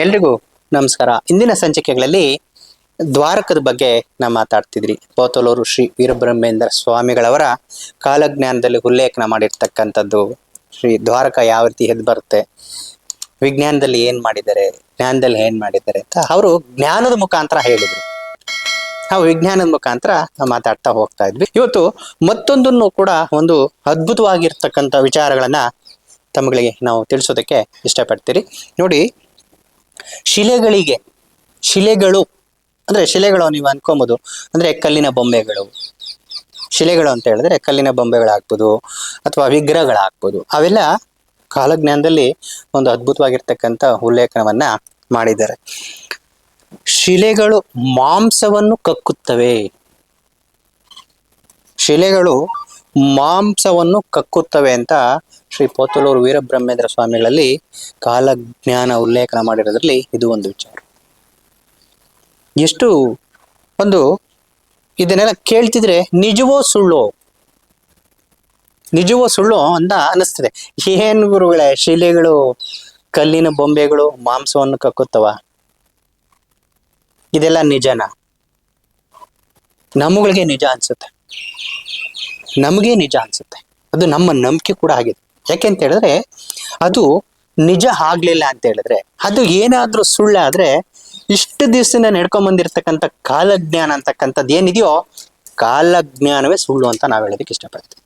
ಎಲ್ರಿಗೂ ನಮಸ್ಕಾರ. ಇಂದಿನ ಸಂಚಿಕೆಗಳಲ್ಲಿ ದ್ವಾರಕದ ಬಗ್ಗೆ ನಾವು ಮಾತಾಡ್ತಿದ್ರಿ. ಪೋತಲೂರು ಶ್ರೀ ವೀರಬ್ರಹ್ಮೇಂದ್ರ ಸ್ವಾಮಿಗಳವರ ಕಾಲಜ್ಞಾನದಲ್ಲಿ ಉಲ್ಲೇಖನ ಮಾಡಿರ್ತಕ್ಕಂಥದ್ದು ಶ್ರೀ ದ್ವಾರಕ ಯಾವ ರೀತಿ ಎದ್ದು ಬರುತ್ತೆ, ವಿಜ್ಞಾನದಲ್ಲಿ ಏನು ಮಾಡಿದ್ದಾರೆ, ಜ್ಞಾನದಲ್ಲಿ ಏನು ಮಾಡಿದ್ದಾರೆ ಅಂತ ಅವರು ಜ್ಞಾನದ ಮುಖಾಂತರ ಹೇಳಿದರು. ನಾವು ವಿಜ್ಞಾನದ ಮುಖಾಂತರ ಮಾತಾಡ್ತಾ ಹೋಗ್ತಾ ಇದ್ವಿ. ಇವತ್ತು ಮತ್ತೊಂದನ್ನು ಕೂಡ ಒಂದು ಅದ್ಭುತವಾಗಿರ್ತಕ್ಕಂಥ ವಿಚಾರಗಳನ್ನ ತಮ್ಮಗಳಿಗೆ ನಾವು ತಿಳಿಸೋದಕ್ಕೆ ಇಷ್ಟಪಡ್ತೀರಿ. ನೋಡಿ ಶಿಲೆಗಳಿಗೆ, ಶಿಲೆಗಳು, ಅಂದ್ರೆ ಶಿಲೆಗಳು ನೀವು ಅನ್ಕೊಬೋದು. ಅಂದ್ರೆ ಕಲ್ಲಿನ ಬೊಂಬೆಗಳು. ಶಿಲೆಗಳು ಅಂತ ಹೇಳಿದ್ರೆ ಕಲ್ಲಿನ ಬೊಂಬೆಗಳಾಗ್ಬೋದು ಅಥವಾ ವಿಗ್ರಹಗಳಾಗ್ಬೋದು. ಅವೆಲ್ಲ ಕಾಲಜ್ಞಾನದಲ್ಲಿ ಒಂದು ಅದ್ಭುತವಾಗಿರ್ತಕ್ಕಂಥ ಉಲ್ಲೇಖನವನ್ನ ಮಾಡಿದ್ದಾರೆ. ಶಿಲೆಗಳು ಮಾಂಸವನ್ನು ಕಕ್ಕುತ್ತವೆ. ಶಿಲೆಗಳು ಮಾಂಸವನ್ನು ಕಕ್ಕುತ್ತವೆ ಅಂತ ಶ್ರೀ ಪೋತಲೂರು ವೀರಬ್ರಹ್ಮೇಂದ್ರ ಸ್ವಾಮಿಗಳಲ್ಲಿ ಕಾಲಜ್ಞಾನ ಉಲ್ಲೇಖನ ಮಾಡಿರೋದ್ರಲ್ಲಿ ಇದು ಒಂದು ವಿಚಾರ. ಎಷ್ಟು ಒಂದು ಇದನ್ನೆಲ್ಲ ಕೇಳ್ತಿದ್ರೆ ನಿಜವೋ ಸುಳ್ಳು? ನಿಜವೋ ಸುಳ್ಳು ಅಂತ ಅನಿಸ್ತದೆ ಏನ್ ಗುರುಗಳೇ, ಶಿಲೆಗಳು, ಕಲ್ಲಿನ ಬೊಂಬೆಗಳು ಮಾಂಸವನ್ನು ಕಕ್ಕುತ್ತವ? ಇದೆಲ್ಲ ನಿಜನಾ? ನಮ್ಮಗಳಿಗೆ ನಿಜ ಅನ್ಸುತ್ತೆ. ನಮಗೆ ನಿಜ ಅನ್ಸುತ್ತೆ. ಅದು ನಮ್ಮ ನಂಬಿಕೆ ಕೂಡ ಆಗಿದೆ. ಯಾಕೆ ಅಂತ ಹೇಳಿದ್ರೆ, ಅದು ನಿಜ ಆಗ್ಲಿಲ್ಲ ಅಂತ ಹೇಳಿದ್ರೆ, ಅದು ಏನಾದ್ರೂ ಸುಳ್ಳಾದ್ರೆ ಇಷ್ಟು ದಿವಸದಿಂದ ನಡ್ಕೊಂಡ್ ಬಂದಿರತಕ್ಕಂಥ ಕಾಲಜ್ಞಾನ ಅಂತಕ್ಕಂಥದ್ದು ಏನಿದೆಯೋ, ಕಾಲಜ್ಞಾನವೇ ಸುಳ್ಳು ಅಂತ ನಾವು ಹೇಳೋದಕ್ಕೆ ಇಷ್ಟಪಡ್ತೀವಿ.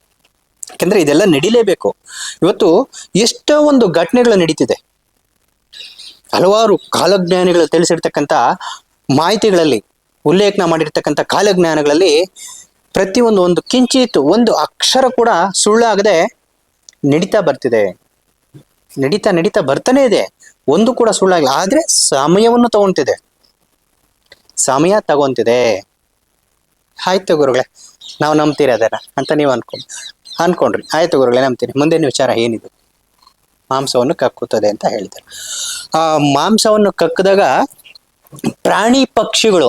ಯಾಕಂದ್ರೆ ಇದೆಲ್ಲ ನಡಿಲೇಬೇಕು. ಇವತ್ತು ಎಷ್ಟೋ ಒಂದು ಘಟನೆಗಳು ನಡೀತಿದೆ. ಹಲವಾರು ಕಾಲಜ್ಞಾನಿಗಳು ತಿಳಿಸಿರ್ತಕ್ಕಂಥ ಮಾಹಿತಿಗಳಲ್ಲಿ, ಉಲ್ಲೇಖನ ಮಾಡಿರ್ತಕ್ಕಂಥ ಕಾಲಜ್ಞಾನಗಳಲ್ಲಿ ಪ್ರತಿಯೊಂದು ಒಂದು ಕಿಂಚಿತ್ ಒಂದು ಅಕ್ಷರ ಕೂಡ ಸುಳ್ಳಾಗದೆ ನಡೀತಾ ಬರ್ತಿದೆ. ನಡೀತಾ ನಡೀತಾ ಬರ್ತಾನೆ ಇದೆ. ಒಂದು ಕೂಡ ಸುಳ್ಳಾಗಿಲ್ಲ ಆದ್ರೆ ಸಮಯವನ್ನು ತಗೊಂತಿದೆ. ಸಮಯ ತಗೊಂತಿದೆ. ಆಯ್ತು ಗುರುಗಳೇ, ನಾವು ನಂಬ್ತೀರಿ ಅದನ್ನ ಅಂತ ನೀವು ಅನ್ಕೊ ಅನ್ಕೊಂಡ್ರಿ. ಆಯ್ತು ಗುರುಗಳೇ, ನಂಬ್ತೀನಿ. ಮುಂದಿನ ವಿಚಾರ ಏನಿದು? ಮಾಂಸವನ್ನು ಕಕ್ಕುತ್ತದೆ ಅಂತ ಹೇಳ್ತಾರೆ ಆ ಮಾಂಸವನ್ನು ಕಕ್ಕಿದಾಗ ಪ್ರಾಣಿ ಪಕ್ಷಿಗಳು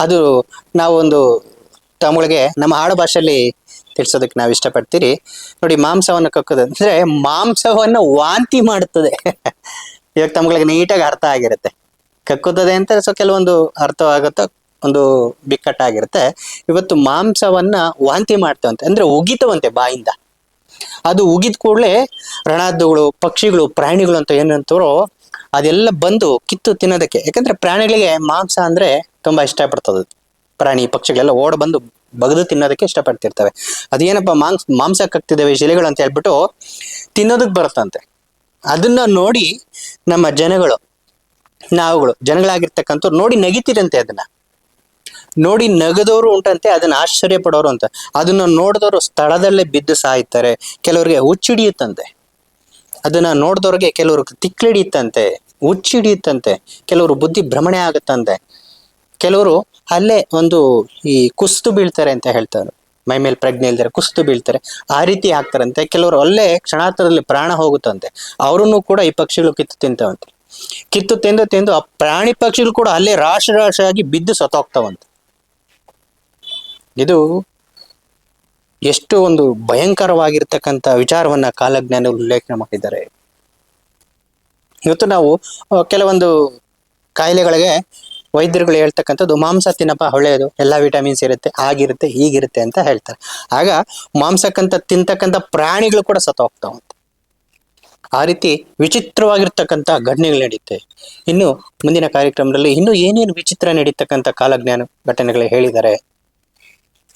ಅದು ನಾವೊಂದು ತಮ್ಮಗಳಿಗೆ ನಮ್ಮ ಆಡು ಭಾಷೆಯಲ್ಲಿ ತಿಳಿಸೋದಕ್ಕೆ ನಾವು ಇಷ್ಟಪಡ್ತೀರಿ. ನೋಡಿ ಮಾಂಸವನ್ನು ಕಕ್ಕೋದಂದ್ರೆ ಮಾಂಸವನ್ನು ವಾಂತಿ ಮಾಡುತ್ತದೆ ಇವಾಗ ತಮ್ಗಳಿಗೆ ನೀಟಾಗಿ ಅರ್ಥ ಆಗಿರುತ್ತೆ. ಕಕ್ಕುತ್ತದೆ ಅಂತ ಸೊ ಕೆಲವೊಂದು ಅರ್ಥವಾಗುತ್ತೋ ಒಂದು ಬಿಕ್ಕಟ್ಟಾಗಿರುತ್ತೆ. ಇವತ್ತು ಮಾಂಸವನ್ನ ವಾಂತಿ ಮಾಡ್ತವಂತೆ, ಅಂದ್ರೆ ಉಗಿತವಂತೆ ಬಾಯಿಂದ. ಅದು ಉಗಿದ ಕೂಡಲೇ ರಣಾದ್ದುಗಳು, ಪಕ್ಷಿಗಳು, ಪ್ರಾಣಿಗಳು ಅಂತ ಏನಂತಾರೋ ಅದೆಲ್ಲ ಬಂದು ಕಿತ್ತು ತಿನ್ನೋದಕ್ಕೆ. ಯಾಕಂದ್ರೆ ಪ್ರಾಣಿಗಳಿಗೆ ಮಾಂಸ ಅಂದ್ರೆ ತುಂಬಾ ಇಷ್ಟಪಡ್ತದೆ ಪ್ರಾಣಿ ಪಕ್ಷಿಗಳೆಲ್ಲ ಓಡ ಬಂದು ಬಗದು ತಿನ್ನೋದಕ್ಕೆ ಇಷ್ಟಪಡ್ತಿರ್ತವೆ. ಅದೇನಪ್ಪ ಮಾಂಸ ಮಾಂಸ ಕಕ್ತಿದ್ದಾವೆ ಶಿಲೆಗಳು ಅಂತ ಹೇಳ್ಬಿಟ್ಟು ತಿನ್ನೋದಕ್ಕೆ ಬರುತ್ತಂತೆ. ಅದನ್ನ ನೋಡಿ ನಮ್ಮ ಜನಗಳು, ನಾವುಗಳು, ಜನಗಳಾಗಿರ್ತಕ್ಕಂಥವ್ರು ನೋಡಿ ನಗಿತಿರಂತೆ ಅದನ್ನ. ನೋಡಿ ನಗದವರು ಉಂಟಂತೆ, ಅದನ್ನ ಆಶ್ಚರ್ಯ ಪಡೋರು ಅಂತ. ಅದನ್ನ ನೋಡಿದವರು ಸ್ಥಳದಲ್ಲೇ ಬಿದ್ದು ಸಾಯ್ತಾರೆ, ಕೆಲವರಿಗೆ ಹುಚ್ಚಿಡಿಯುತ್ತಂತೆ. ಅದನ್ನ ನೋಡಿದವ್ರಿಗೆ ಕೆಲವರು ತಿಕ್ಲಿಡಿಯುತ್ತಂತೆ, ಹುಚ್ಚಿಡಿಯುತ್ತಂತೆ, ಕೆಲವರು ಬುದ್ಧಿ ಭ್ರಮಣೆ ಆಗುತ್ತಂತೆ. ಕೆಲವರು ಅಲ್ಲೇ ಒಂದು ಈ ಕುಸ್ತು ಬೀಳ್ತಾರೆ ಅಂತ ಹೇಳ್ತಾರೆ. ಮೈ ಮೇಲೆ ಪ್ರಜ್ಞೆ ಇಲ್ದಾರೆ ಕುಸ್ತು ಬೀಳ್ತಾರೆ. ಆ ರೀತಿ ಆಗ್ತಾರಂತೆ. ಕೆಲವರು ಅಲ್ಲೇ ಕ್ಷಣಾರ್ಥದಲ್ಲಿ ಪ್ರಾಣ ಹೋಗುತ್ತಂತೆ. ಅವರನ್ನು ಕೂಡ ಈ ಪಕ್ಷಿಗಳು ಕಿತ್ತು ತಿಂತವಂತೆ. ಕಿತ್ತು ತಿಂದು ತಿಂದು ಆ ಪ್ರಾಣಿ ಪಕ್ಷಿಗಳು ಕೂಡ ಅಲ್ಲೇ ರಾಶ ರಾಶ ಆಗಿ ಬಿದ್ದು ಸತ್ತೋಗ್ತಾವಂತೆ. ಇದು ಎಷ್ಟು ಒಂದು ಭಯಂಕರವಾಗಿರ್ತಕ್ಕಂಥ ವಿಚಾರವನ್ನ ಕಾಲಜ್ಞಾನ ಉಲ್ಲೇಖನ ಮಾಡಿದ್ದಾರೆ. ಇವತ್ತು ನಾವು ಕೆಲವೊಂದು ಕಾಯಿಲೆಗಳಿಗೆ ವೈದ್ಯರುಗಳು ಹೇಳ್ತಕ್ಕಂಥದ್ದು ಮಾಂಸ ತಿನ್ನಪ್ಪ, ಒಳ್ಳೆಯದು. ಎಲ್ಲ ವಿಟಮಿನ್ಸ್ ಇರುತ್ತೆ, ಆಗಿರುತ್ತೆ, ಹೀಗಿರುತ್ತೆ ಅಂತ ಹೇಳ್ತಾರೆ. ಆಗ ಮಾಂಸಕ್ಕಂತ ತಿಂತಕ್ಕಂಥ ಪ್ರಾಣಿಗಳು ಕೂಡ ಸತ್ತ ಹೋಗ್ತಾವಂತೆ ಆ ರೀತಿ ವಿಚಿತ್ರವಾಗಿರ್ತಕ್ಕಂಥ ಘಟನೆಗಳು ನಡೀತೆ. ಇನ್ನು ಮುಂದಿನ ಕಾರ್ಯಕ್ರಮದಲ್ಲಿ ಇನ್ನು ಏನೇನು ವಿಚಿತ್ರ ನಡೀತಕ್ಕಂಥ ಕಾಲಜ್ಞಾನ ಘಟನೆಗಳು ಹೇಳಿದ್ದಾರೆ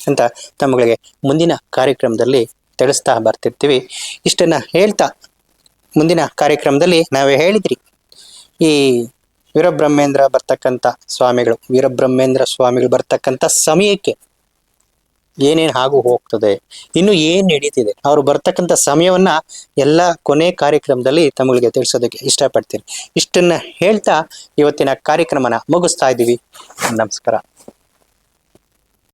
ಅಂತ ತಮ್ಮಗಳಿಗೆ ಮುಂದಿನ ಕಾರ್ಯಕ್ರಮದಲ್ಲಿ ತಿಳಿಸ್ತಾ ಬರ್ತಿರ್ತೀವಿ. ಇಷ್ಟನ್ನ ಹೇಳ್ತಾ ಮುಂದಿನ ಕಾರ್ಯಕ್ರಮದಲ್ಲಿ ನಾವೇ ಹೇಳಿದ್ರಿ. ಈ ವೀರಬ್ರಹ್ಮೇಂದ್ರ ಬರ್ತಕ್ಕಂಥ ಸ್ವಾಮಿಗಳು. ವೀರಬ್ರಹ್ಮೇಂದ್ರ ಸ್ವಾಮಿಗಳು ಬರ್ತಕ್ಕಂಥ ಸಮಯಕ್ಕೆ ಏನೇನು ಹಾಗು ಹೋಗ್ತದೆ, ಇನ್ನು ಏನ್ ನಡೀತಿದೆ, ಅವರು ಬರ್ತಕ್ಕಂಥ ಸಮಯವನ್ನ ಎಲ್ಲ ಕೊನೆ ಕಾರ್ಯಕ್ರಮದಲ್ಲಿ ತಮಗೆ ತಿಳಿಸೋದಕ್ಕೆ ಇಷ್ಟಪಡ್ತೀನಿ. ಇಷ್ಟನ್ನ ಹೇಳ್ತಾ ಇವತ್ತಿನ ಕಾರ್ಯಕ್ರಮನ ಮುಗಿಸ್ತಾ ಇದ್ದೀವಿ. ನಮಸ್ಕಾರ.